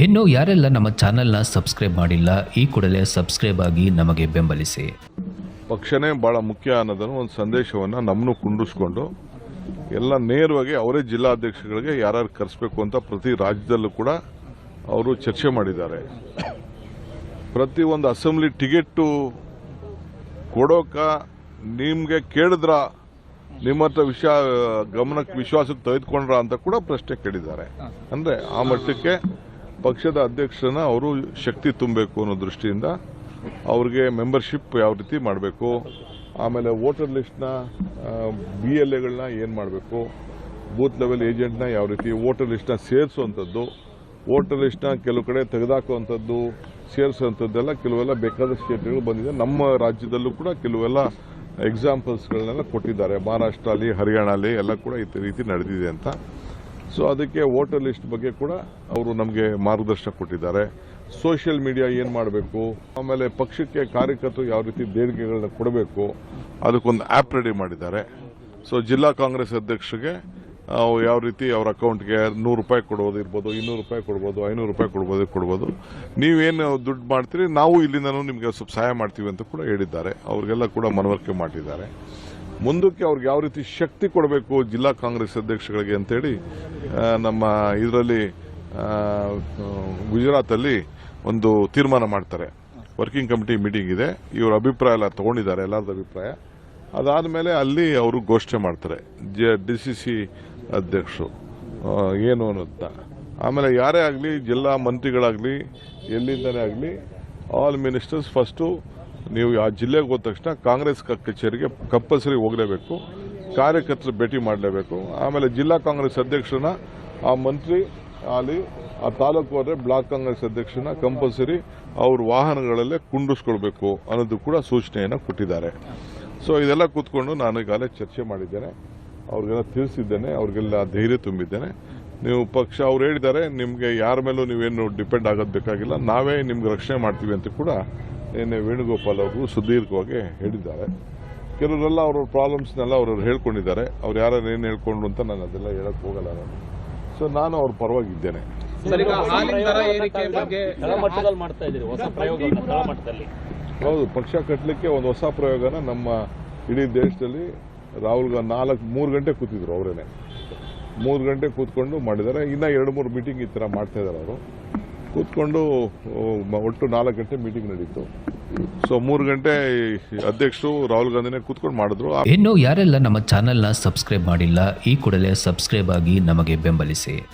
ಇನ್ನು ಯಾರೆಲ್ಲ ನಮ್ಮ ಚಾನೆಲ್ನ ಸಬ್ಸ್ಕ್ರೈಬ್ ಮಾಡಿಲ್ಲ, ಈ ಕೂಡಲೇ ಸಬ್ಸ್ಕ್ರೈಬ್ ಆಗಿ ನಮಗೆ ಬೆಂಬಲಿಸಿ. ಪಕ್ಷನೇ ಭಾಳ ಮುಖ್ಯ ಅನ್ನೋದನ್ನು ಒಂದು ಸಂದೇಶವನ್ನು ನಮ್ಮನ್ನು ಕುಂಡಿಸ್ಕೊಂಡು, ಎಲ್ಲ ನೇರವಾಗಿ ಅವರೇ ಜಿಲ್ಲಾಧ್ಯಕ್ಷಗಳಿಗೆ ಯಾರ್ಯಾರು ಕರೆಸ್ಬೇಕು ಅಂತ ಪ್ರತಿ ರಾಜ್ಯದಲ್ಲೂ ಕೂಡ ಅವರು ಚರ್ಚೆ ಮಾಡಿದ್ದಾರೆ. ಪ್ರತಿ ಒಂದು ಅಸೆಂಬ್ಲಿ ಟಿಕೆಟ್ಟು ಕೊಡೋಕ ನಿಮಗೆ ಕೇಳಿದ್ರ ನಿಮ್ಮ ಹತ್ರ ವಿಷಯ, ಗಮನಕ್ಕೆ, ವಿಶ್ವಾಸಕ್ಕೆ ತೆಗೆದುಕೊಂಡ್ರ ಅಂತ ಕೂಡ ಪ್ರಶ್ನೆ ಕೇಳಿದ್ದಾರೆ. ಅಂದರೆ ಆ ಮಟ್ಟಕ್ಕೆ ಪಕ್ಷದ ಅಧ್ಯಕ್ಷರನ್ನ ಅವರು ಶಕ್ತಿ ತುಂಬಬೇಕು ಅನ್ನೋ ದೃಷ್ಟಿಯಿಂದ ಅವ್ರಿಗೆ ಮೆಂಬರ್ಶಿಪ್ ಯಾವ ರೀತಿ ಮಾಡಬೇಕು, ಆಮೇಲೆ ವೋಟರ್ ಲಿಸ್ಟ್ನ ಬಿ ಎಲ್ ಎಗಳನ್ನ ಏನು ಮಾಡಬೇಕು, ಬೂತ್ ಲೆವೆಲ್ ಏಜೆಂಟ್ನ ಯಾವ ರೀತಿ ವೋಟರ್ ಲಿಸ್ಟ್ನ ಸೇರಿಸುವಂಥದ್ದು ವೋಟರ್ ಲಿಸ್ಟ್ನ ಕೆಲವು ಕಡೆ ತೆಗೆದಾಕುವಂಥದ್ದು ಸೇರಿಸುವಂಥದ್ದೆಲ್ಲ ಕೆಲವೆಲ್ಲ ಬೇಕಾದ ಸ್ಟೇಟ್ಗಳು ಬಂದಿದೆ. ನಮ್ಮ ರಾಜ್ಯದಲ್ಲೂ ಕೂಡ ಕೆಲವೆಲ್ಲ ಎಕ್ಸಾಂಪಲ್ಸ್ಗಳನ್ನೆಲ್ಲ ಕೊಟ್ಟಿದ್ದಾರೆ. ಮಹಾರಾಷ್ಟ್ರ ಅಲ್ಲಿ ಹರಿಯಾಣ ಅಲ್ಲಿ ಎಲ್ಲ ಕೂಡ ಈ ರೀತಿ ನಡೆದಿದೆ ಅಂತ. ಸೊ ಅದಕ್ಕೆ ವೋಟರ್ ಲಿಸ್ಟ್ ಬಗ್ಗೆ ಕೂಡ ಅವರು ನಮಗೆ ಮಾರ್ಗದರ್ಶನ ಕೊಟ್ಟಿದ್ದಾರೆ. ಸೋಷಿಯಲ್ ಮೀಡಿಯಾ ಏನು ಮಾಡಬೇಕು? ಆಮೇಲೆ ಪಕ್ಷಕ್ಕೆ ಕಾರ್ಯಕರ್ತರು ಯಾವ ರೀತಿ ದೇಣಿಗೆಗಳನ್ನ ಕೊಡಬೇಕು? ಅದಕ್ಕೊಂದು ಆ್ಯಪ್ ರೆಡಿ ಮಾಡಿದ್ದಾರೆ. ಸೊ ಜಿಲ್ಲಾ ಕಾಂಗ್ರೆಸ್ ಅಧ್ಯಕ್ಷರಿಗೆ ಯಾವ ರೀತಿ ಅವ್ರ ಅಕೌಂಟ್ಗೆ ನೂರು ರೂಪಾಯಿ ಕೊಡ್ಬೋದು, ಇರ್ಬೋದು, ಇನ್ನೂರು ರೂಪಾಯಿ ಕೊಡ್ಬೋದು, ಐನೂರು ರೂಪಾಯಿ ಕೊಡ್ಬೋದು ಕೊಡ್ಬೋದು. ನೀವೇನು ದುಡ್ಡು ಮಾಡ್ತೀರಿ? ನಾವು ಇಲ್ಲಿಂದನೂ ನಿಮಗೆ ಸ್ವಲ್ಪ ಸಹಾಯ ಮಾಡ್ತೀವಿ ಅಂತ ಕೂಡ ಹೇಳಿದ್ದಾರೆ. ಅವ್ರಿಗೆಲ್ಲ ಕೂಡ ಮನವರಿಕೆ ಮಾಡಿದ್ದಾರೆ. ಮುಂದಕ್ಕೆ ಅವ್ರಿಗೆ ಯಾವ ರೀತಿ ಶಕ್ತಿ ಕೊಡಬೇಕು ಜಿಲ್ಲಾ ಕಾಂಗ್ರೆಸ್ ಅಧ್ಯಕ್ಷಗಳಿಗೆ ಅಂತೇಳಿ ನಮ್ಮ ಇದರಲ್ಲಿ ಗುಜರಾತಲ್ಲಿ ಒಂದು ತೀರ್ಮಾನ ಮಾಡ್ತಾರೆ. ವರ್ಕಿಂಗ್ ಕಮಿಟಿ ಮೀಟಿಂಗ್ ಇದೆ. ಇವ್ರ ಅಭಿಪ್ರಾಯ ಎಲ್ಲ ತಗೊಂಡಿದ್ದಾರೆ, ಎಲ್ಲರದ ಅಭಿಪ್ರಾಯ. ಅದಾದಮೇಲೆ ಅಲ್ಲಿ ಅವರು ಘೋಷಣೆ ಮಾಡ್ತಾರೆ ಡಿ ಸಿ ಸಿ ಅಧ್ಯಕ್ಷರು ಏನು ಅನ್ನೋದನ್ನ ಆಮೇಲೆ ಯಾರೇ ಆಗಲಿ, ಜಿಲ್ಲಾ ಮಂತ್ರಿಗಳಾಗಲಿ, ಎಲ್ಲಿಂದಲೇ ಆಗಲಿ ಆಲ್ ಮಿನಿಸ್ಟರ್ಸ್ ಫಸ್ಟು ನೀವು ಆ ಜಿಲ್ಲೆಗೆ ಹೋದ ತಕ್ಷಣ ಕಾಂಗ್ರೆಸ್ ಕಚೇರಿಗೆ ಕಂಪಲ್ಸರಿ ಹೋಗಲೇಬೇಕು. ಕಾರ್ಯಕರ್ತರು ಭೇಟಿ ಮಾಡಲೇಬೇಕು. ಆಮೇಲೆ ಜಿಲ್ಲಾ ಕಾಂಗ್ರೆಸ್ ಅಧ್ಯಕ್ಷರನ್ನ ಆ ಮಂತ್ರಿ ಅಲ್ಲಿ ಆ ತಾಲೂಕು ಹೋದರೆ ಬ್ಲಾಕ್ ಕಾಂಗ್ರೆಸ್ ಅಧ್ಯಕ್ಷರನ್ನ ಕಂಪಲ್ಸರಿ ಅವ್ರ ವಾಹನಗಳಲ್ಲೇ ಕುಂಡಿಸ್ಕೊಳ್ಬೇಕು ಅನ್ನೋದು ಕೂಡ ಸೂಚನೆಯನ್ನು ಕೊಟ್ಟಿದ್ದಾರೆ. ಸೊ ಇದೆಲ್ಲ ಕೂತ್ಕೊಂಡು ನಾನು ಈಗಾಗಲೇ ಚರ್ಚೆ ಮಾಡಿದ್ದೇನೆ. ಅವ್ರಿಗೆಲ್ಲ ತಿಳಿಸಿದ್ದೇನೆ. ಅವ್ರಿಗೆಲ್ಲ ಧೈರ್ಯ ತುಂಬಿದ್ದೇನೆ. ನೀವು ಪಕ್ಷ ಅವ್ರು ಹೇಳಿದ್ದಾರೆ, ನಿಮಗೆ ಯಾರ ಮೇಲೂ ನೀವೇನು ಡಿಪೆಂಡ್ ಆಗೋದು ಬೇಕಾಗಿಲ್ಲ. ನಾವೇ ನಿಮ್ಗೆ ರಕ್ಷಣೆ ಮಾಡ್ತೀವಿ ಅಂತ ಕೂಡ ನಿನ್ನೆ ವೇಣುಗೋಪಾಲ್ ಅವರು ಸುದೀರ್ಘವಾಗಿ ಹೇಳಿದ್ದಾರೆ. ಕೆಲವರೆಲ್ಲ ಅವರ ಪ್ರಾಬ್ಲಮ್ಸ್ನೆಲ್ಲ ಅವರು ಹೇಳ್ಕೊಂಡಿದ್ದಾರೆ. ಅವ್ರು ಯಾರು ಏನು ಹೇಳ್ಕೊಂಡ್ರು ಅಂತ ನಾನು ಅದೆಲ್ಲ ಹೇಳಕ್ಕೆ ಹೋಗಲ್ಲ ನಾನು. ಸೊ ನಾನು ಅವ್ರ ಪರವಾಗಿದ್ದೇನೆ. ಹೌದು ಪಕ್ಷ ಕಟ್ಟಲಿಕ್ಕೆ ಒಂದು ಹೊಸ ಪ್ರಯೋಗನ ನಮ್ಮ ಇಡೀ ದೇಶದಲ್ಲಿ ರಾಹುಲ್ ಗಾಂಧಿ ನಾಲ್ಕು ಮೂರು ಗಂಟೆ ಕೂತಿದ್ರು ಅವರೇನೆ. ಮೂರು ಗಂಟೆ ಕೂತ್ಕೊಂಡು ಮಾಡಿದ್ದಾರೆ. ಇನ್ನ ಎರಡು ಮೂರು ಮೀಟಿಂಗ್ ಈ ಥರ ಮಾಡ್ತಾ ಇದ್ದಾರೆ ಅವರು. ಕೂತ್ಕೊಂಡು ಒಟ್ಟು ನಾಲ್ಕು ಗಂಟೆ ಮೀಟಿಂಗ್ ನಡೀತು. ಸೊ ಮೂರು ಗಂಟೆ ಅಧ್ಯಕ್ಷರು ರಾಹುಲ್ ಗಾಂಧಿನೇ ಕೂತ್ಕೊಂಡು ಮಾಡಿದ್ರು. ಇನ್ನು ಯಾರೆಲ್ಲ ನಮ್ಮ ಚಾನೆಲ್ನ ಸಬ್ಸ್ಕ್ರೈಬ್ ಮಾಡಿಲ್ಲ, ಈ ಕೂಡಲೇ ಸಬ್ಸ್ಕ್ರೈಬ್ ಆಗಿ ನಮಗೆ ಬೆಂಬಲಿಸಿ.